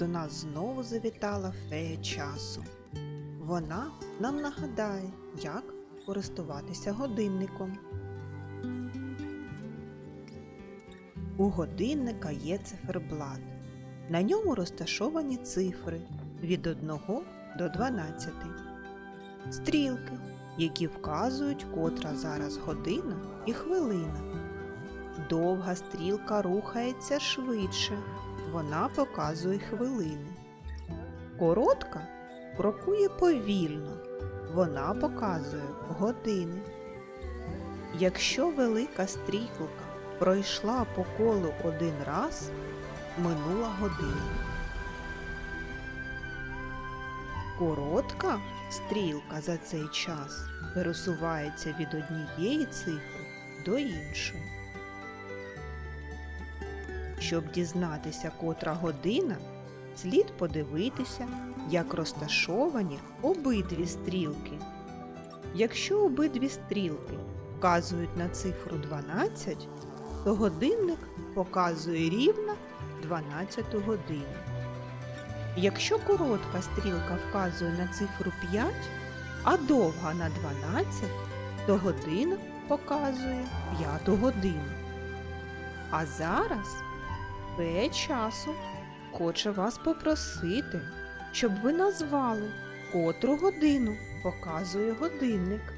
нас знову завітала фея часу. Вона нам нагадає, як користуватися годинником. У годинника є циферблат. На ньому розташовані цифри від 1 до 12. Стрілки, які вказують, котра зараз година і хвилина. Довга стрілка рухається швидше, вона показує хвилини. Коротка крокує повільно, вона показує години. Якщо велика стрілка пройшла по колу один раз, минула година. Коротка стрілка за цей час пересувається від однієї цифри до іншої. Щоб дізнатися, котра година, слід подивитися, як розташовані обидві стрілки. Якщо обидві стрілки вказують на цифру 12, то годинник показує рівно 12 годину. Якщо коротка стрілка вказує на цифру 5, а довга на 12, то година показує 5 годину. А зараз фея часу хоче вас попросити, щоб ви назвали, котру годину показує годинник.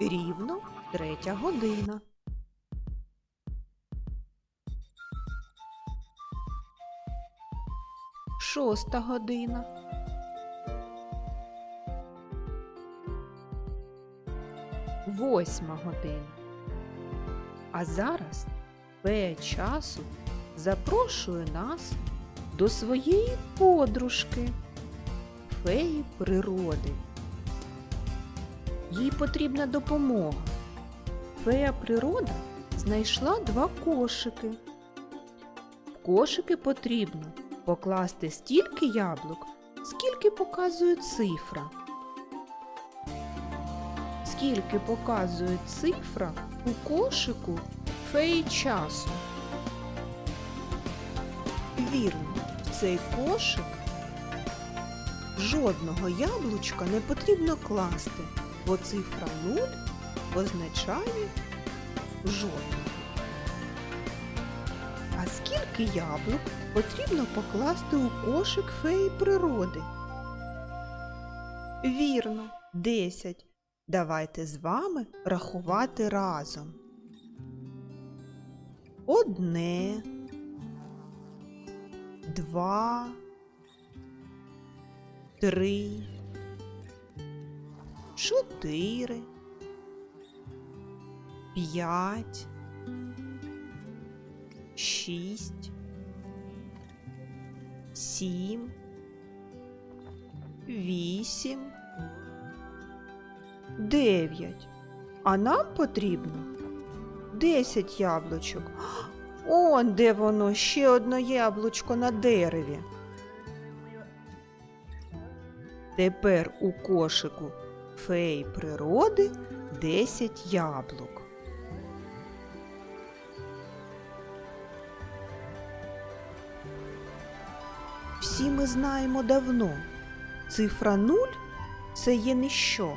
Рівно третя година. Шоста година. Восьма година. А зараз фея часу запрошує нас до своєї подружки, феї природи. Їй потрібна допомога. Фея природа знайшла два кошики. В кошики потрібно покласти стільки яблук, скільки показує цифра. Скільки показує цифра у кошику феї часу. Вірно, в цей кошик жодного яблучка не потрібно класти, бо цифра 0 означає жодного. А скільки яблук потрібно покласти у кошик феї природи? Вірно, 10. Давайте з вами рахувати разом. Одне, два, три, чотири, п'ять, шість, сім, вісім, дев'ять. А нам потрібно десять яблучок. Он де воно ще одне яблучко на дереві. Тепер у кошику феї природи 10 яблук. Всі ми знаємо давно, цифра 0 це є ніщо.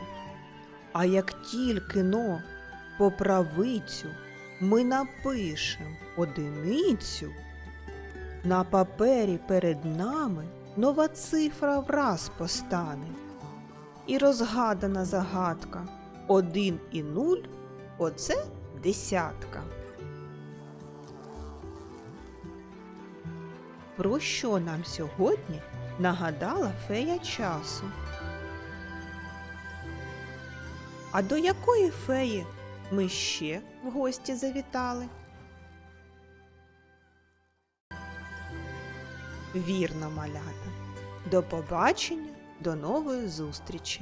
А як тільки но по правицю ми напишем одиницю, на папері перед нами нова цифра враз постане. І розгадана загадка один і нуль оце десятка. Про що нам сьогодні нагадала фея часу? А до якої феї ми ще в гості завітали? Вірно, малята. До побачення, до нової зустрічі!